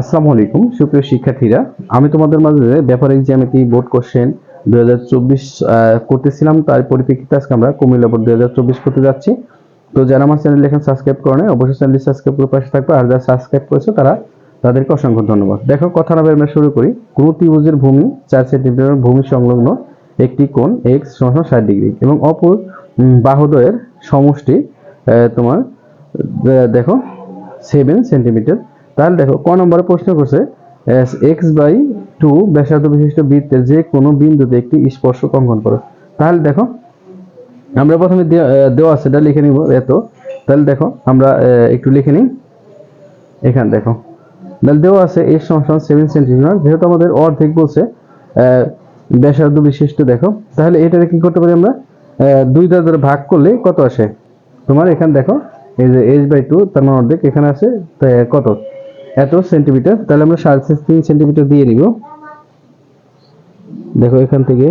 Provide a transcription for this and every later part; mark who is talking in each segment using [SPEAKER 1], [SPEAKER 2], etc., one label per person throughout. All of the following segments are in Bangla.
[SPEAKER 1] আসসালামু আলাইকুম সুপ্রিয় শিক্ষার্থীরা। আমি তোমাদের মাঝে ব্যাপারিক জ্যামিতি বোর্ড কোশ্চেন দুই হাজার চব্বিশ করতেছিলাম। তার পরিপ্রেক্ষিতে আজকে আমরা কুমিল্লা বোর্ড দুই হাজার চব্বিশ করতে যাচ্ছি। তো যারা আমার চ্যানেল এখন সাবস্ক্রাইব করে নেয় অবশ্যই চ্যানেলটি সাবস্ক্রাইব করে পাশে থাকবে। আর যারা সাবস্ক্রাইব করেছ তারা তাদেরকে অসংখ্য ধন্যবাদ। দেখো কথা না আমরা শুরু করি। কোনো ত্রিভুজের ভূমি চার সেন্টিমিটার ভূমি সংলগ্ন একটি কোণ এক্স সমান ষাট ডিগ্রি এবং অপর উম, বাহুদ্বয়ের সমষ্টি তোমার দেখো সেভেন সেন্টিমিটার তাহলে দেখো, ক নম্বরে প্রশ্ন করছে, এস, এক্স বাই টু ব্যাসার্ধ বিশিষ্ট বৃত্তের যে কোনো বিন্দুতে একটি স্পর্শক অঙ্কন করো। তাহলে দেখো, আমরা প্রথমে দেওয়া আছে, এটা লিখে নিব, এত। তাহলে দেখো, আমরা একটু লিখে নিই। এখানে দেখো, তাহলে দেওয়া আছে এক্স সমান সেভেন সেন্টিমিটার, যেহেতু আমাদের অর্ধেক বলছে ব্যাসার্ধ বিশিষ্ট, দেখো। তাহলে এটাকে কি করতে পারি আমরা? দুই দ্বারা ভাগ করলে কত আসে? তোমার এখানে দেখো, এই যে এইচ বাই টু, তার মানে অর্ধেক এখানে আছে কত? এত সেন্টিমিটার তাহলে আমরা সাড়ে তিন সেন্টিমিটার দিয়ে নিব। দেখো এখান থেকে।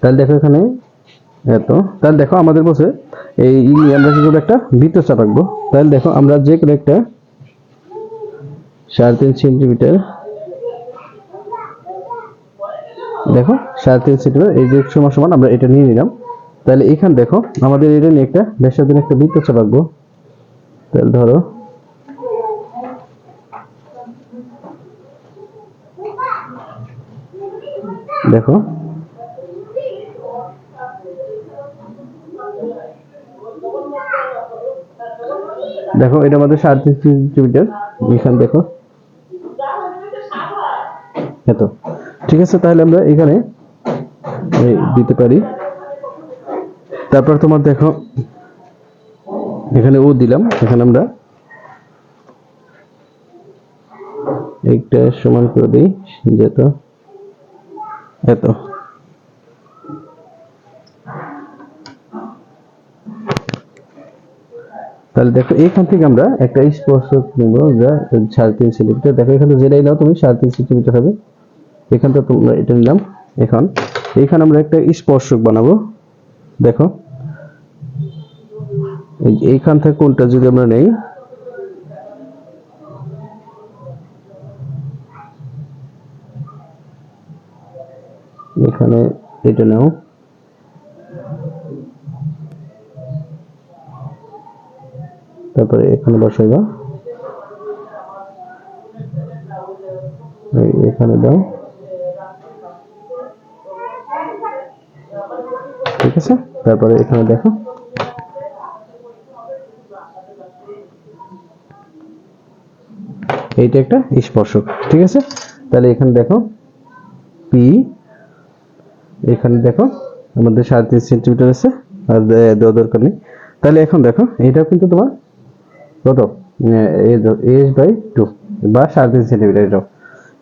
[SPEAKER 1] তাহলে দেখো এখানে এত। তাহলে দেখো আমাদের বসে এই আমরা কি করব একটা বৃত্তচাপ আঁকবো তাহলে দেখো আমরা যে কোনো একটা সাড়ে তিন সেন্টিমিটার দেখো, সাড়ে তিন সেন্টিমিটার এই যে সমান সমান আমরা এটা নিয়ে নিলাম। তাহলে এখানে দেখো, আমাদের এটা নিয়ে একটা ব্যাসার্ধ একটা বৃত্তচাপ আঁকবো তাহলে ধরো। দেখো। দেখো, এটা আমাদের সাড়ে তিন সেন্টিমিটার এখানে দেখো। এত। ঠিক আছে, তাহলে আমরা এখানে দিতে পারি। তারপর তোমার দেখো, এখানে ও দিলাম, এখানে আমরা একটা সমান করে দিই, যেত, এত। তাহলে দেখো, এইখান থেকে আমরা একটা স্পর্শক নেব, যা সাড়ে তিন সেন্টিমিটার দেখো, এখানে যেটাই নাও তুমি সাড়ে তিন সেন্টিমিটার হবে এখান থেকে তোমরা এটা নিলাম, এখন। এখানে আমরা একটা স্পর্শক বানাবো। দেখো। এইখান থেকে কোনটা যদি আমরা নেই? এখানে এটা নাও। তারপরে এখানে বসাইবা এখানে দাও। ঠিক আছে? তারপরে এখানে দেখো। এইটা একটা স্পর্শক, ঠিক আছে? তাহলে এখানে দেখো পি এখানে দেখো আমাদের সাড়ে তিন সেন্টিমিটার আছে, আর দেওয়া দরকার নেই। তাহলে এখন দেখো, এটাও কিন্তু তোমার কত? এইচ বাই টু, বা সাড়ে তিন সেন্টিমিটার এটাও।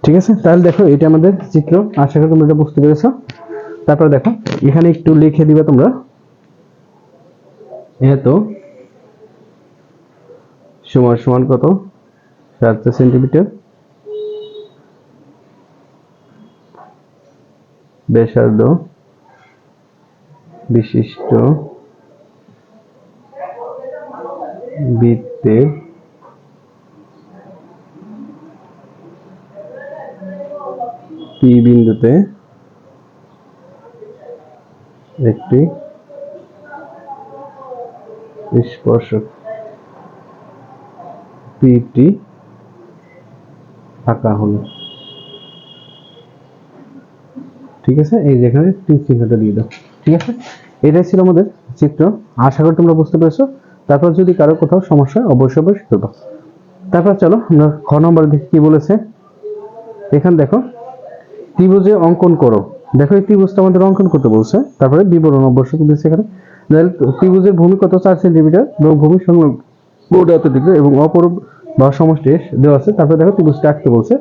[SPEAKER 1] ঠিক আছে? তাহলে দেখো, এটা আমাদের চিত্র। আশা করি তোমরা এটা বুঝতে পেরেছ। তারপর দেখো, এখানে একটু লিখে দিবে তোমরা। এত সমান সমান কত? চার সেন্টিমিটার। ব্যাসার্ধ বিশিষ্ট বৃত্তের পি বিন্দুতে একটি স্পর্শক পিটি আঁকা হলো। ঠিক আছে? এই যেখানে তীর চিহ্নটা দিয়ে দাও। ঠিক আছে? এটাই ছিল আমাদের চিত্র। আশা করি তোমরা বুঝতে পেরেছ। তারপর যদি কারও কোথাও সমস্যা অবশ্যই অবশ্যই করবা তারপর চলো, আমরা খ নম্বর দেখি কি বলেছে? এখানে দেখো, ত্রিভুজে অঙ্কন করো। দেখো এই ত্রিভুজটা আমাদের অঙ্কন করতে বলছে। তারপরে বিবরণ অবশ্যই দিচ্ছে এখানে। তাহলে ত্রিভুজের ভূমি কত? চার সেন্টিমিটার। এবং ভূমি সংলগ্ন এত ডিগ্রি এবং অপর বা সমষ্টি দেওয়া আছে। তারপরে দেখো ত্রিভুজটা আঁকতে বলছে।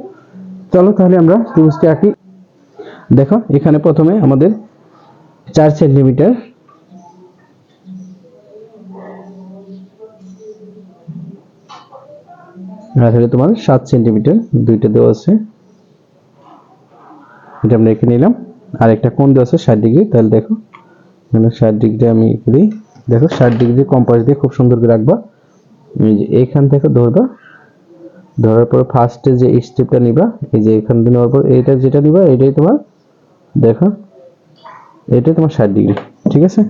[SPEAKER 1] চলো তাহলে আমরা ত্রিভুজটা আঁকি। দেখো, এখানে প্রথমে আমাদের চার সেন্টিমিটার। আর হলো তোমার সাত সেন্টিমিটার। দুইটা দেওয়া আছে। এটা আমরা এঁকে নিলাম। আর একটা কোণ দেওয়া আছে, ষাট ডিগ্রি। তাহলে দেখো, এখানে ষাট ডিগ্রি আমি করি। দেখো, ষাট ডিগ্রি কম্পাস দিয়ে খুব সুন্দর করে রাখবা এইখান থেকে ধরবা। ধরার পর ফার্স্টে যে স্টেপটা নিবা, এই যে এখান থেকে নেওয়ার পর এইটা যেটা নিবা এটাই তোমার, দেখো এটাই তোমার ষাট ডিগ্রি, ঠিক আছে?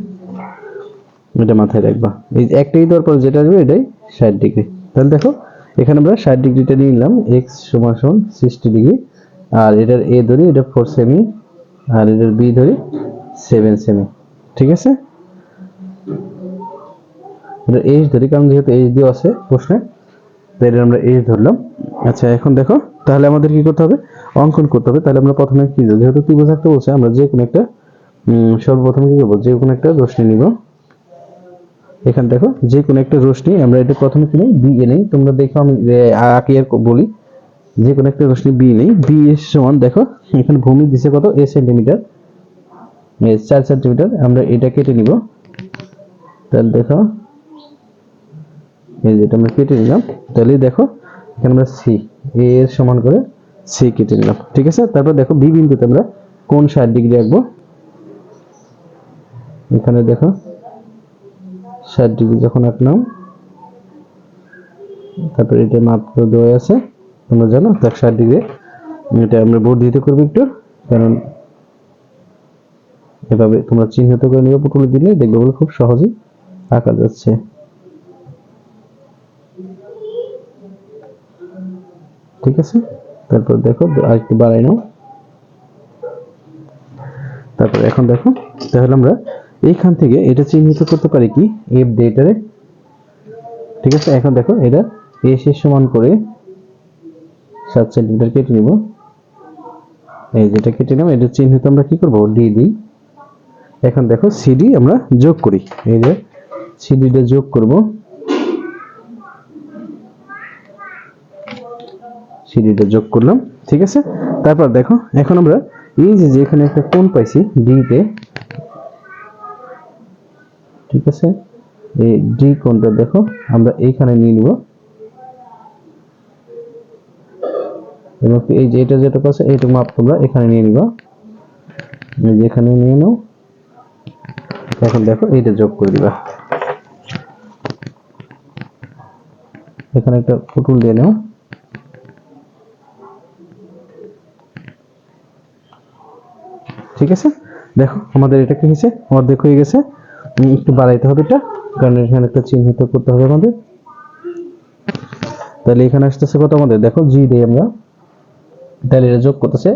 [SPEAKER 1] এটা মাথায় রাখবা। এই একটাই দেওয়ার পর যেটা আসবে, এটাই ষাট ডিগ্রি। তাহলে দেখো, এখানে আমরা ষাট ডিগ্রিটা নিয়ে নিলাম এক্স সমান সমান সিক্সটি ডিগ্রি। আর এটার এ ধরি, এটা ফোর সেমি আর এটার বি ধরি সেভেন সেমি ঠিক আছে? এটা এইচ ধরি কারণ যেহেতু এইচ দিয়ে আছে প্রশ্নে তাই আমরা এইচ ধরলাম। আচ্ছা এখন দেখো তাহলে আমাদের কি করতে হবে? অঙ্কন করতে হবে। তাহলে আমরা প্রথমে কি? যেহেতু ত্রিভুজ আঁকতে বলছে আমরা যে কোনো একটা সর্বপ্রথম কি করব? যে কোনো একটা রশ্মি নিব। এখানে দেখো যে কোনো একটা রশ্মি আমরা এটা প্রথমে কি নেই? বি এ নেই। তোমরা দেখো আমি এ, আঁকি আর বলি। যে কোনো একটা রশ্মি বি নেই। বি সমান, দেখো, এখানে ভূমি দিছে কত? এ সেন্টিমিটার চার সেন্টিমিটার আমরা এটা কেটে নিব। তাহলে দেখো, এই যেটা আমরা কেটে নিলাম। তাহলে দেখো, এখানে আমরা সি এ এর সমান করে সি কেটে নিলাম। ঠিক আছে? তারপর দেখো বি বিন্দুতে আমরা কোন ষাট ডিগ্রি রাখব এখানে দেখো, ষাট ডিগ্রি যখন আঁকলাম, তারপর এটা মাপ দেওয়া আছে। তোমরা জানো দেখ ষাট ডিগ্রি এটা আমরা বোর্ড দিতে করব একটু কারণ এভাবে তোমরা চিহ্নিত করে নিবে পুটুলি দিলে, দেখবে বলে খুব সহজেই আঁকা যাচ্ছে। ঠিক আছে? তারপর দেখো আর একটু বাড়াই নাও। তারপর এখন দেখো, তাহলে আমরা এইখান থেকে এটা চিহ্নিত করতে পারি কি এফ ডেটারে ঠিক আছে? এখন দেখো, এটা এস সমান করে সাত সেন্টিমিটার কেটে নিব। এই যেটা কেটে নেব এটা চিহ্নিত আমরা কি করব? ডি দিই এখন দেখো সিডি আমরা যোগ করি। এই যে সিডিটা যোগ করব। সিডিটা যোগ করলাম, ঠিক আছে? তারপর দেখো, এখন আমরা এই যে যে এখানে একটা কোণ পাইছি ডি তে, ঠিক আছে? এই ডি কোণটা দেখো, আমরা এইখানে নিয়ে নিব। এবং এই যে এটা যেটা আছে, এইটুকু মাপ তোমরা এখানে নিয়ে নিবা। এই যে এখানে নিয়ে নাও। এখন দেখো, এইটা যোগ করে দিবা। এখানে একটা পুতুল দিয়ে নাও। ঠিক আছে? দেখো, আমাদের এটা কি হয়েছে? অর্ধেক হয়ে গেছে। একটু বাড়াইতে হবে এটা, কারণ এখানে একটা চিহ্নিত করতে হবে আমাদের। তাহলে এখানে আসতেছে কত আমাদের? দেখো, জি দিয়ে আমরা। তাহলে এটা যোগ করতেছে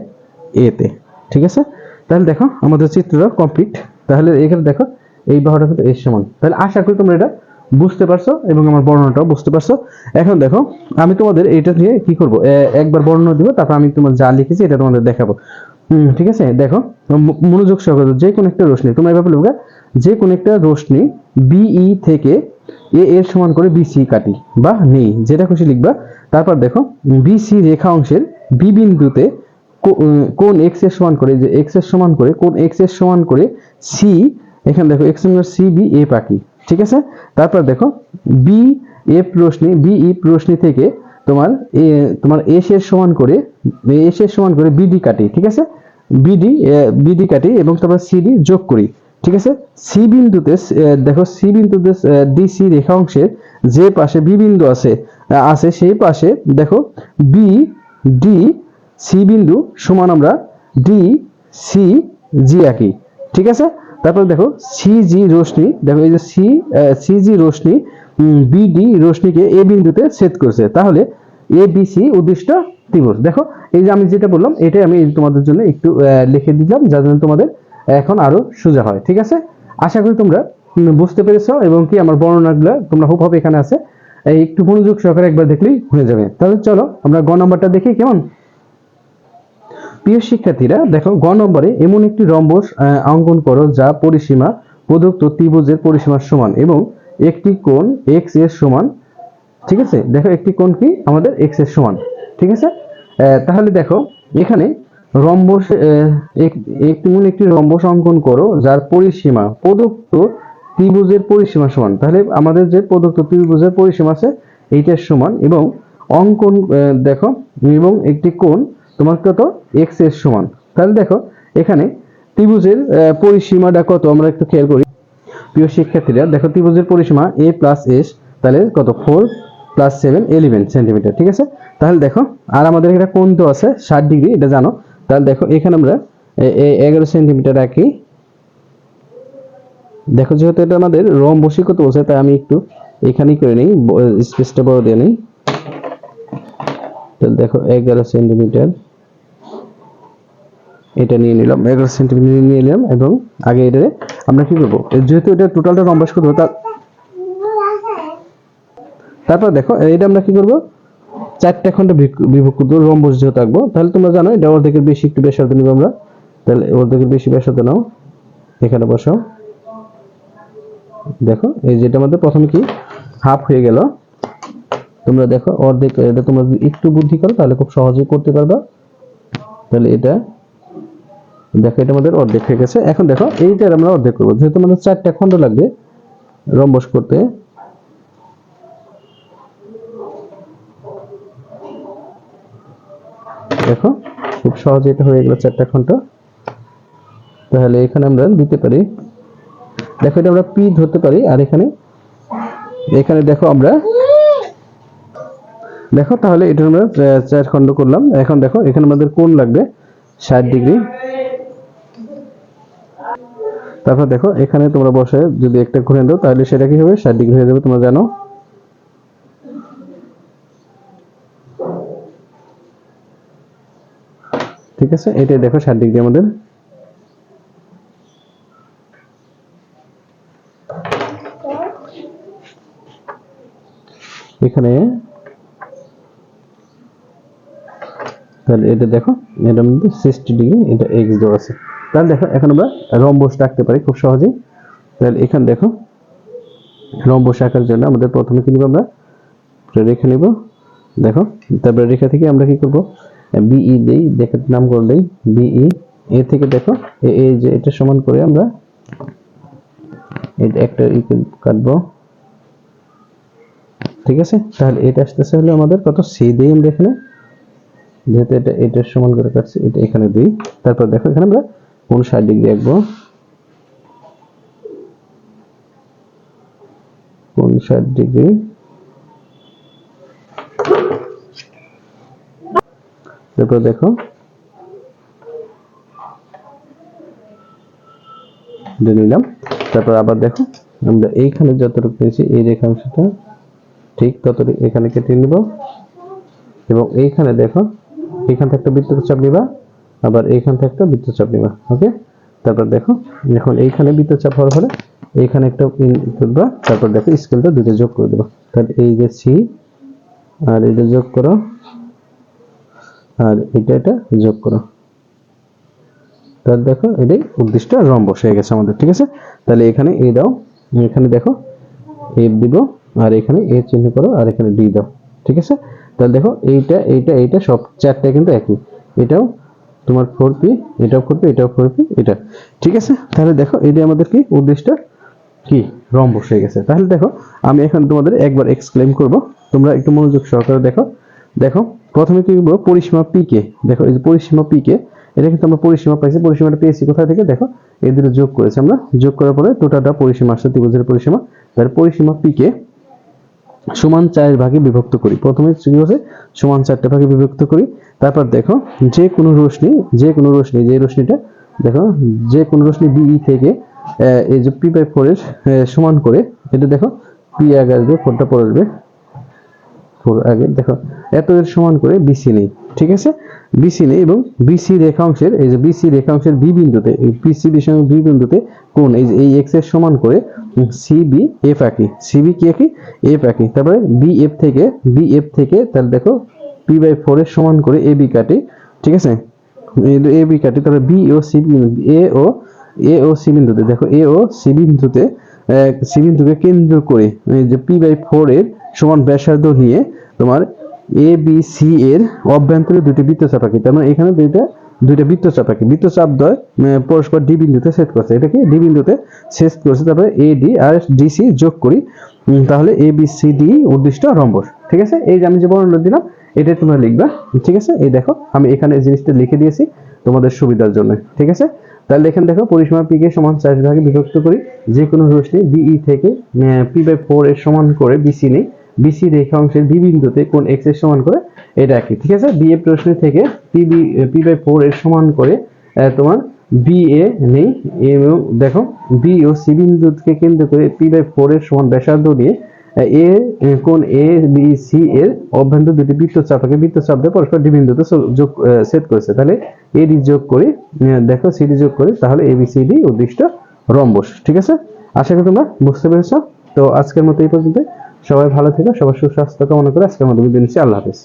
[SPEAKER 1] এ তে। ঠিক আছে? তাহলে দেখো, আমাদের চিত্রটা কমপ্লিট তাহলে এখানে দেখো, এই বাহুটা কিন্তু এর সমান। তাহলে আশা করি তোমরা এটা বুঝতে পারছ এবং আমার বর্ণনাটাও বুঝতে পারছ। এখন দেখো, আমি তোমাদের এটা নিয়ে কি করব? একবার বর্ণনা দিব, তারপর আমি তোমার যা লিখেছি এটা তোমাদের দেখাবো। ঠিক আছে? দেখো মনোযোগ সহকারে যে কোনো একটা রশ্মি, তোমরা এভাবে লিখবে, যে কোনো একটা রশ্মি বিই থেকে এ এর সমান করে বিসি কাটি, বা নেই, যেটা খুশি লিখবা। তারপর দেখো বিসি রেখা অংশের বি বিন্দুতে কোন এক্সের সমান করে, যে এক্সের সমান করে, কোন এক্সের সমান করে সি এখানে দেখো এক্স সি বি এ পাকি ঠিক আছে? তারপর দেখো বি এফ রশ্মি বি ই রশ্মি থেকে তোমার এ তোমার এস এর সমান করে এস এর সমান করে বিডি কাটি, ঠিক আছে? বিডি বিডি কাটি এবং তারপর সিডি যোগ করি, ঠিক আছে? সি বিন্দুতে দেখো সি বিন্দুতে রেখা অংশের যে পাশে বি বিন্দু আছে আছে সেই পাশে দেখো বি ডি সি বিন্দু সমান আমরা ডি সি জি আঁকি ঠিক আছে? তারপরে দেখো সি জি রশ্মি, দেখো এই যে সি সি জি রশ্মি বিডি রশ্মিকে এ বিন্দুতে ছেদ করছে। তাহলে এ বি সি উদ্দিষ্ট ত্রিভুজ। দেখো, এই যে আমি যেটা বললাম, এটাই আমি তোমাদের জন্য একটু লিখে দিলাম, যার জন্য তোমাদের এখন আরও সোজা হয়। ঠিক আছে? আশা করি তোমরা বুঝতে পেরেছ এবং কি আমার বর্ণনাগুলো তোমরা খুব হবে এখানে আছে। এই একটু মনোযোগ সহকারে একবার দেখলেই হয়ে যাবে। তাহলে চলো, আমরা গ নাম্বারটা দেখি কেমন? প্রিয় শিক্ষার্থীরা, দেখো, গ নম্বরে এমন একটি রম্বস অঙ্কন করো যা পরিসীমা প্রদত্ত ত্রিভুজের পরিসীমার সমান এবং একটি কোণ এক্সের সমান, ঠিক আছে? দেখো, একটি কোণ কি? আমাদের এক্সের সমান, ঠিক আছে? তাহলে দেখো, এখানে রম্বস একটি এমন একটি রম্বস অঙ্কন করো যার পরিসীমা প্রদত্ত ত্রিভুজের পরিসীমা সমান। তাহলে আমাদের যে প্রদত্ত ত্রিভুজের পরিসীমা আছে, এইটার সমান এবং অঙ্কন দেখো, এবং একটি কোণ তোমার কত? এক্সের সমান। তাহলে দেখো, এখানে ত্রিভুজের পরিসীমাটা কত? আমরা একটু খেয়াল করি। প্রিয় শিক্ষার্থীরা, দেখো ত্রিভুজের পরিসীমা এ প্লাস এস তাহলে কত? Four plus seven eleven centimetre ঠিক আছে? তাহলে দেখো, আর আমাদের এটা কোণ তো আছে, ষাট ডিগ্রি, এটা জানো। তাহলে দেখো, এখানে আমরা এগারো সেন্টিমিটার রাখি। দেখো যেহেতু এটা আমাদের রম বসে তাই আমি একটু এখানেই করে নিই স্পেসটা বড় দিয়ে নিই। দেখো এগারো সেন্টিমিটার। এটা নিয়ে নিলাম, এগারো সেন্টিমিটার নিয়ে নিলাম, এবং আগে এটা আমরা কি করব? যেহেতু এটা টোটালটা রম্বাস করব তারপর দেখো এটা আমরা কি করব? চারটা খন্ডে বিভ- বিভক্ত করব রম্বস যেহেতু থাকব তাহলে তোমরা জানো এটা অর্ধেকের বেশি একটু ব্যাসার্ধ নিবো আমরা। তাহলে অর্ধেকের বেশি ব্যাসার্ধ নাও। এখানে বসাও। দেখো, এই যেটা আমাদের প্রথমে কি? হাফ হয়ে গেল। তোমরা দেখো, অর্ধেক, এটা তোমরা যদি একটু বুদ্ধি করো, তাহলে খুব করতে পারবা। তাহলে এটা, দেখো, এটা আমাদের অর্ধেক হয়ে গেছে। এখন দেখো, এইটার আমরা অর্ধেক করব। যেহেতু আমাদের চারটা খণ্ড লাগবে রম্বস করতে। দেখো, খুব সহজে এটা হয়ে গেল চারটা খণ্ড। তাহলে এখানে আমরা দিতে পারি দেখো এটা আমরা পি ধরতে পারি, আর এখানে এখানে দেখো আমরা, দেখো তাহলে এটা আমরা চার খণ্ড করলাম। এখন দেখো, এখানে আমাদের কোণ লাগবে ষাট ডিগ্রি। তারপর দেখো, এখানে তোমরা বসে যদি একটা ঘুরে দাও তাহলে সেটা কি হবে? ষাট ডিগ্রি হয়ে যাবে, তোমরা জানো। ঠিক আছে? এটাই দেখো ষাট ডিগ্রি আমাদের। এখানে তাহলে এটা দেখো এটার মধ্যে সিক্সটি ডিগ্রি এটা এক্স দেওয়া আছে। তাহলে দেখো, এখন আমরা রম্বস রাখতে পারি খুব সহজেই। তাহলে এখানে দেখো, রম্বস আঁকার জন্য আমাদের প্রথমে কি নিব আমরা? রেখা নিব। দেখো, তারপরে রেখা থেকে আমরা কি করব? বিই দেই দেখে নাম করে দেই বিই এ থেকে দেখো এ যে এটা সমান করে আমরা একটা ই কাটবো। ঠিক আছে? তাহলে এটা আসতেছে হলো আমাদের কত? সি দেই আমরা এখানে, যেহেতু এটা এটার সমান করে কাটছি, এটা এখানে দিই। তারপর দেখো এখানে আমরা কোন ষাট ডিগ্রি রাখব কোন ষাট ডিগ্রি। তারপর দেখো নিলাম। তারপর আবার দেখো, আমরা এইখানে যতটুকু পেয়েছি, এই রেখাংশটা ঠিক ততটুকু এখানে কেটে নিব। এবং এইখানে দেখো, এখান থেকে একটা বৃত্ত চাপ নিবা, আবার এইখান থেকে একটা বৃত্ত চাপ নিবা, ওকে? তারপর দেখো, এখন এইখানে বৃত্ত চাপ হওয়ার পরে এইখানে একটা করবা তারপর দেখো স্কেলটা দুটো যোগ করে দেবা। তাহলে এই যে সি, আর এটা যোগ করো, আর এটা এটা যোগ করো। তাহলে দেখো, এটাই উদ্দিষ্ট রম্বস হয়ে গেছে আমাদের, ঠিক আছে? তাহলে এখানে এ দাও, এখানে দেখো এফ দিব, আর এখানে এ চিহ্ন করো, আর এখানে ডি দাও, ঠিক আছে? তাহলে দেখো, এইটা এইটা এইটা, সব চারটা কিন্তু একই। এটাও তোমার ফোর পি এটাও ফোর পি এটাও ফোর পি এটা। ঠিক আছে? তাহলে দেখো এটা আমাদের কি উদ্দিষ্ট? কি? রম্বস হয়ে গেছে। তাহলে দেখো, আমি এখন তোমাদের একবার এক্সপ্লেন করব। তোমরা একটু মনোযোগ সহকারে দেখো। দেখো, প্রথমে কি করব? পরিসীমা পি কে দেখো, এই যে পরিসীমা পি কে এটা কিন্তু আমরা পরিসীমা পাইছি পরিসীমাটা পেয়েছি কোথা থেকে? দেখো এই দুটো যোগ করেছি আমরা। যোগ করার পরে টোটালটা পরিসীমা আসছে ত্রিভুজের পরিসীমা। তার পরিসীমা পি কে সমান চার ভাগে বিভক্ত করি। প্রথমে কি হচ্ছে সমান চারটা ভাগে বিভক্ত করি। তারপর দেখো যে কোনো রশ্মি যে কোনো রশ্মি যে রশ্মিটা দেখো যে কোনো রশ্মি বিই থেকে আহ, এই যে পি বাই ফোর এর আহ, সমান করে এটা দেখো পি আগে আসবে ফোরটা পরে আসবে। ফোর আগে, দেখো, এত এর সমান করে বিসি নেই, ঠিক আছে? বিসি নেই এবং বিসি রেখাংশের, এই যে বিসি রেখাংশের বি বিন্দুতে বিসি বিষয় বি বিন্দুতে কোন এই যে এই এক্সের সমান করে সিবি এফ আঁকি সিবি কি আঁকি এফ আঁকি তারপরে বি এফ থেকে বি এফ থেকে, তাহলে দেখো পি বাই ফোর এর সমান করে এ বি কাটি, ঠিক আছে? এ বি কাটি, তারপরে B O C A O A O C বিন্দুতে, দেখো এ ও সি বিন্দুতে সি বিন্দুকে কেন্দ্র করে যে পি বাই ফোর এর সমান ব্যাসার্ধ নিয়ে তোমার এ বি সি এর অভ্যন্তরে দুটি বৃত্তচাপ আঁকি তার মানে এখানে দুইটা দুইটা বৃত্তচাপ আঁকি বৃত্তচাপ দ্বয় পরস্পর ডি বিন্দুতে সেট করছে, এটাকে ডি বিন্দুতে শেষ করছে, তারপরে এ ডি আর ডিসি যোগ করি তাহলে এ বি সি ডি উদ্দিষ্ট রম্বস, ঠিক আছে? এই যে আমি যে বর্ণনা দিলাম এটা তোমরা লিখবা, ঠিক আছে? এই দেখো, আমি এখানে এই জিনিসটা লিখে দিয়েছি তোমাদের সুবিধার জন্য, ঠিক আছে? তাহলে এখানে দেখো, পরিসীমা পি কে সমান চার ভাগে বিভক্ত করি যে কোনো রশ্মি বিই থেকে পি বাই ফোর এর সমান করে বিসি নেই বিসি রেখা অংশের বি বিন্দুতে কোন এক্সের সমান করে? এটা একই, ঠিক আছে? বি এ প্রশ্ন থেকে P B P by four এর সমান করে তোমার বি এ নেই এবং দেখো বি ও সি বিন্দুকে কেন্দ্র করে পি বাই ফোর এর সমান ব্যাসার্ধ নিয়ে এ কোন এ বি সি এর অভ্যন্তর দুটি বৃত্তচাপ থাকে বৃত্তচাপ দিয়ে পরস্পর ডি বিন্দুতে যোগ সেট করেছে। তাহলে এডি যোগ করি দেখো সি ডি যোগ করি, তাহলে এ বি সি ডি উদ্দিষ্ট রম্বস, ঠিক আছে? আশা করি তোমরা বুঝতে পেরেছ। তো আজকের মতো এই পর্যন্ত সবাই ভালো থেকো সবার সুস্বাস্থ্য কামনা করে আজকের মতো বিদায় নিচ্ছি। আল্লাহ হাফেজ।